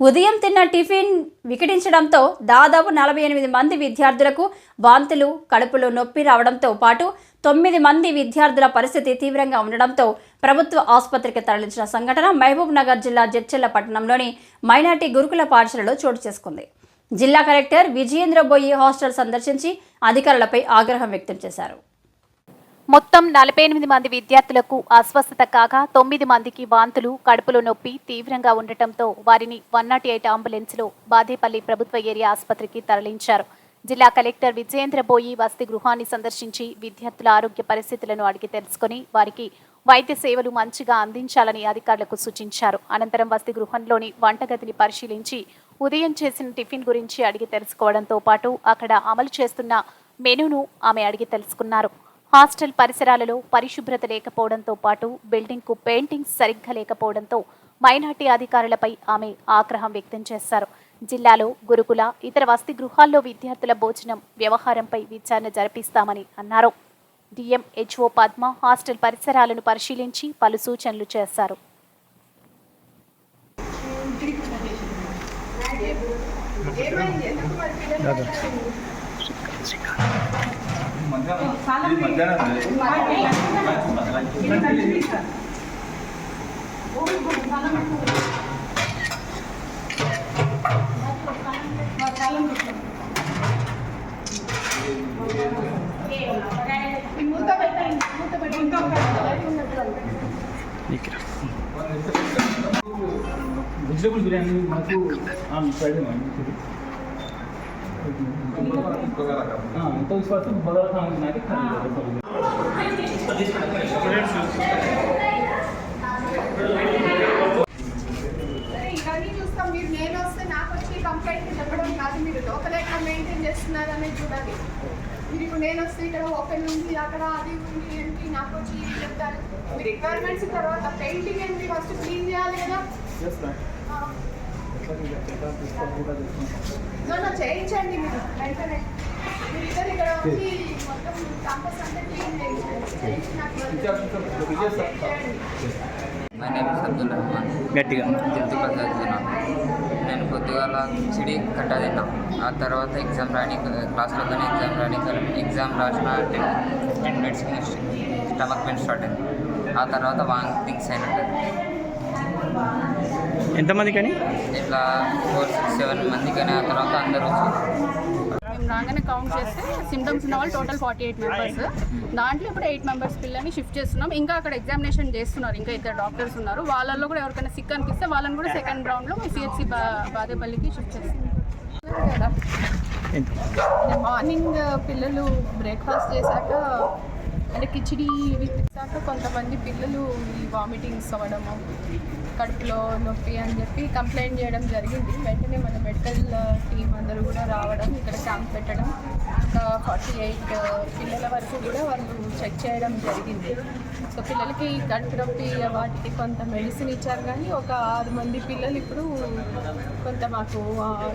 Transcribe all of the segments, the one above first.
ఉదయం తిన్న టిఫిన్ వికటించడంతో దాదాపు నలభై ఎనిమిది మంది విద్యార్థులకు వాంతులు కడుపులో నొప్పి రావడంతో పాటు తొమ్మిది మంది విద్యార్థుల పరిస్థితి తీవ్రంగా ఉండడంతో ప్రభుత్వ ఆసుపత్రికి తరలించిన సంఘటన మహబూబ్ నగర్ జిల్లా జడ్చెల్ల పట్టణంలోని మైనార్టీ గురుకుల పాఠశాలలో చోటు చేసుకుంది. జిల్లా కలెక్టర్ విజయేంద్ర బోయి హాస్టల్ సందర్శించి అధికారులపై ఆగ్రహం వ్యక్తం చేశారు. మొత్తం నలభై ఎనిమిది మంది విద్యార్థులకు అస్వస్థత కాగా తొమ్మిది మందికి వాంతులు కడుపులో నొప్పి తీవ్రంగా ఉండటంతో వారిని వన్ నాట్ ఎయిట్ అంబులెన్స్లో బాదేపల్లి ప్రభుత్వ ఏరియా ఆసుపత్రికి తరలించారు. జిల్లా కలెక్టర్ విజయేంద్ర బోయి వసతి గృహాన్ని సందర్శించి విద్యార్థుల ఆరోగ్య పరిస్థితులను అడిగి తెలుసుకుని వారికి వైద్య సేవలు మంచిగా అందించాలని అధికారులకు సూచించారు. అనంతరం వసతి గృహంలోని వంటగదిని పరిశీలించి ఉదయం చేసిన టిఫిన్ గురించి అడిగి తెలుసుకోవడంతో పాటు అక్కడ అమలు చేస్తున్న మెనూను ఆమె అడిగి తెలుసుకున్నారు. హాస్టల్ పరిసరాలలో పరిశుభ్రత లేకపోవడంతో పాటు బిల్డింగ్కు పెయింటింగ్స్ సరిగ్గా లేకపోవడంతో మైనార్టీ అధికారులపై ఆమె ఆగ్రహం వ్యక్తం చేశారు. జిల్లాలో గురుకుల ఇతర వసతి గృహాల్లో విద్యార్థుల భోజనం వ్యవహారంపై విచారణ జరిపిస్తామని అన్నారు. డిఎం హెచ్ఓ పద్మ హాస్టల్ పరిసరాలను పరిశీలించి పలు సూచనలు చేశారు. వెజిటబుల్ బిర్యానీ మాకు ఫ్రైడే तो इस बात को बड़ा खाना बना के खा ఇవన్నీ చూస్తాం మీరు నేను వస్తే నాకు వచ్చి కంప్లైంట్ చెప్పడం కాదు మీరు లోకల్ ఎట్లా మెయింటైన్ చేస్తున్నారు అనేది చూడాలి మీరు ఇప్పుడు నేను వస్తే ఇక్కడ ఓపెన్ ఉంది అక్కడ అది ఉంది ఏంటి నాకు వచ్చి ఇది చెప్తారు మీ రిక్వైర్మెంట్స్ తర్వాత పెయింటింగ్ ఏంటి ఫస్ట్ క్లీన్ చేయాలి కదా No, no, చేయించండి మీరు. వెంటనే. My name is Abdul Rahman గట్టిగా. తిరుపతి నేను పొద్దుగాల కిచిడి కట్ట తిన్నా. ఆ తర్వాత ఎగ్జామ్ రాని క్లాస్లోనే ఎగ్జామ్ రాని ఎగ్జామ్ రాసిన టెన్ ఫిఫ్టీన్ మినిట్స్కి స్టమక్ పెయిన్ స్టార్ట్ అయింది. ఆ తర్వాత వామిటింగ్స్ అయినట్టు. ఎంతమంది కానీ ఇట్లా ఫోర్ సిక్స్ సెవెన్ మంది కానీ ఆ తర్వాత అందరూ మేము రాగానే కౌంట్ చేస్తే సిమ్టమ్స్ ఉన్న వాళ్ళు టోటల్ ఫార్టీ ఎయిట్ మెంబర్స్ దాంట్లో ఇప్పుడు ఎయిట్ మెంబర్స్ పిల్లల్ని షిఫ్ట్ చేస్తున్నాం. ఇంకా అక్కడ ఎగ్జామినేషన్ చేస్తున్నారు. ఇంకా ఇద్దరు డాక్టర్స్ ఉన్నారు. వాళ్ళల్లో కూడా ఎవరికైనా సిక్ అనిపిస్తే వాళ్ళని కూడా సెకండ్ రౌండ్లో సిహెచ్సి బా బాదేపల్లికి షిఫ్ట్ చేస్తున్నాం మార్నింగ్ పిల్లలు బ్రేక్ఫాస్ట్ చేశాక అంటే కిచిడి ఇవి తెచ్చాక కొంతమంది పిల్లలు ఈ వామిటింగ్స్ అవ్వడము కడుపులో నొప్పి అని చెప్పి కంప్లైంట్ చేయడం జరిగింది. వెంటనే మన మెడికల్ టీం అందరూ కూడా రావడం ఇక్కడ క్యాంప్ పెట్టడం ఒక ఫార్టీ ఎయిట్ uh, పిల్లల వరకు కూడా వాళ్ళు చెక్ చేయడం జరిగింది. సో పిల్లలకి కడుపు నొప్పి వాటికి కొంత మెడిసిన్ ఇచ్చారు కానీ ఒక ఆరు మంది పిల్లలు ఇప్పుడు కొంత మాకు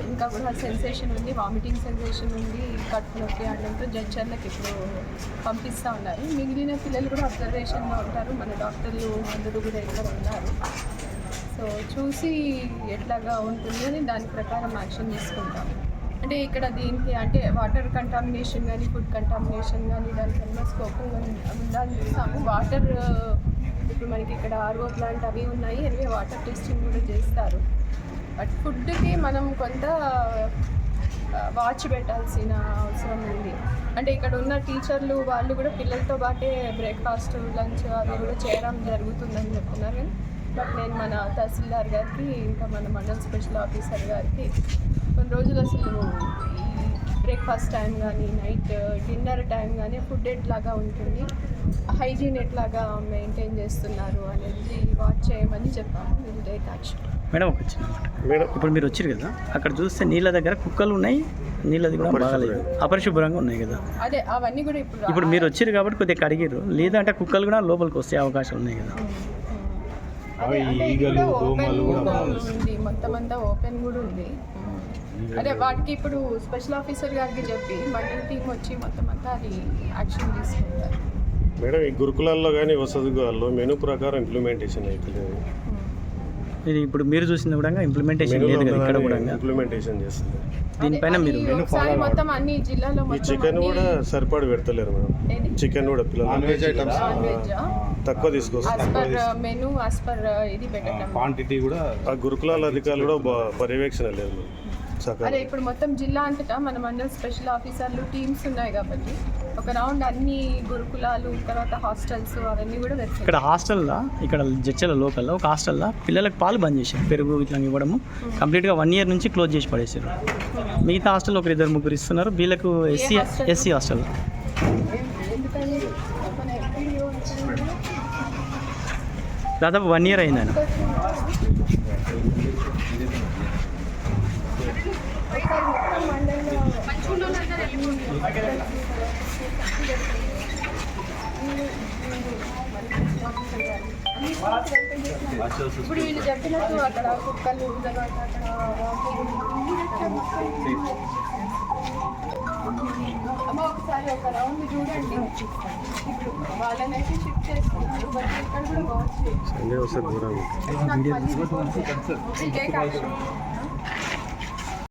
ఇంకా కూడా సెన్సేషన్ ఉంది వామిటింగ్ సెన్సేషన్ ఉంది కడుపు నొప్పి అనడంతో జడ్చర్లకు ఇప్పుడు పంపిస్తూ ఉన్నారు. మిగిలిన పిల్లలు కూడా అబ్జర్వేషన్లో ఉంటారు. మన డాక్టర్లు అందరూ కూడా ఇక్కడ ఉన్నారు. సో చూసి ఎట్లాగా ఉంటుంది అని దాని ప్రకారం యాక్షన్ తీసుకుంటాం అంటే ఇక్కడ దీనికి అంటే వాటర్ కంటామినేషన్ కానీ ఫుడ్ కంటామినేషన్ కానీ దానికన్నా స్కోప్ ఉందని చూస్తాము వాటర్ ఇప్పుడు మనకి ఇక్కడ ఆర్ఓ ప్లాంట్ అవి ఉన్నాయి అవి వాటర్ టెస్టింగ్ కూడా చేస్తారు. బట్ ఫుడ్కి మనం కొంత వాచ్ పెట్టాల్సిన అవసరం ఉంది. అంటే ఇక్కడ ఉన్న టీచర్లు వాళ్ళు కూడా పిల్లలతో పాటే బ్రేక్ఫాస్ట్ లంచ్ అవి కూడా చేయడం జరుగుతుందని చెప్తున్నారు. కానీ బట్ నేను మన తహసీల్దార్ గారికి ఇంకా మన మండల్ స్పెషల్ ఆఫీసర్ గారికి కొన్ని రోజులు అసలు బ్రేక్ఫాస్ట్ టైం కానీ నైట్ డిన్నర్ టైం కానీ ఫుడ్ ఎట్లాగా ఉంటుంది. హైజీన్ ఎట్లాగా మెయింటైన్ చేస్తున్నారు అనేది వాచ్ చేయమని చెప్పాము. మీరు టేక్ యాక్షన్ మేడం ఒక చిన్న మాట. ఇప్పుడు మీరు వచ్చారు కదా అక్కడ చూస్తే నీళ్ళ దగ్గర కుక్కలు ఉన్నాయి నీళ్ళది కూడా బాగాలేదు. అపరిశుభ్రంగా ఉన్నాయి కదా. అదే అవన్నీ కూడా ఇప్పుడు ఇప్పుడు మీరు వచ్చారు కాబట్టి కొద్దిగా కడిగారు లేదంటే కుక్కలు కూడా లోపలికి వస్తే అవకాశం ఉన్నాయి కదా. ఓపెన్ ఉంది. మొత్తం అంతా ఓపెన్ కూడా ఉంది. అదే వాటికి ఇప్పుడు స్పెషల్ ఆఫీసర్ గారికి చెప్పి మండలి టీం వచ్చి మొత్తం అంతా అది యాక్షన్ తీసుకుంటారు. మేడం ఈ గురుకులాల్లో కానీ వసతి గృహాల్లో మెనూ ప్రకారం ఇంప్లిమెంటేషన్ అవుతుంది ఇది ఇప్పుడు మీరు చూసిన కూడా ఇంప్లిమెంటేషన్ లేదు కదా ఇక్కడ కూడా ఇంప్లిమెంటేషన్ చేస్తుంది. దీనిపైన మీరు అది ఒకసారి మొత్తం అన్ని జిల్లాలో ఈ మొత్తం చికెన్ కూడా సరిపడి పెడతలేరు మేడం? చికెన్ కూడా పిల్లలు నాన్ వెజ్ తక్కువ తీసుకొస్తారు. మెను యాజ్ పర్ ఇది పెట్టడం. క్వాంటిటీ కూడా ఆ గురుకులాల అధికారులు కూడా పర్యవేక్షణ లేదు మేడం. అదే ఇప్పుడు మొత్తం జిల్లా అంతటా మన మండల స్పెషల్ ఆఫీసర్లు టీమ్స్ ఉన్నాయి కాబట్టి ఒక రౌండ్ అన్ని గురుకులాలు తర్వాత హాస్టల్స్ అవన్నీ కూడా వెళ్తాయి ఇక్కడ హాస్టల్లో ఇక్కడ జడ్చల లోకల్లో ఒక హాస్టల్లో పిల్లలకు పాలు బంద్ చేశారు. పెరుగు ఇట్లా ఇవ్వడము. కంప్లీట్గా వన్ ఇయర్ నుంచి క్లోజ్ చేసి పడేసారు మిగతా హాస్టల్ ఒకరు ఇద్దరు ముగ్గురు ఇస్తున్నారు. వీళ్ళకు ఎస్సీ hostel? SC hostel? ఎందుకని మన ఎంపీడీఓ దాదాపు వన్ ఇయర్ అయింది ఇప్పుడు వీళ్ళు చెప్పినట్టు అక్కడ కుక్కలు తర్వాత అక్కడ అమ్మ ఒకసారి ఒక రౌండ్ చూడండి ఇప్పుడు వాళ్ళనైతే షిఫ్ట్ చేస్తున్నారు బట్ ఇక్కడ కూడా వాచ్ చేయండి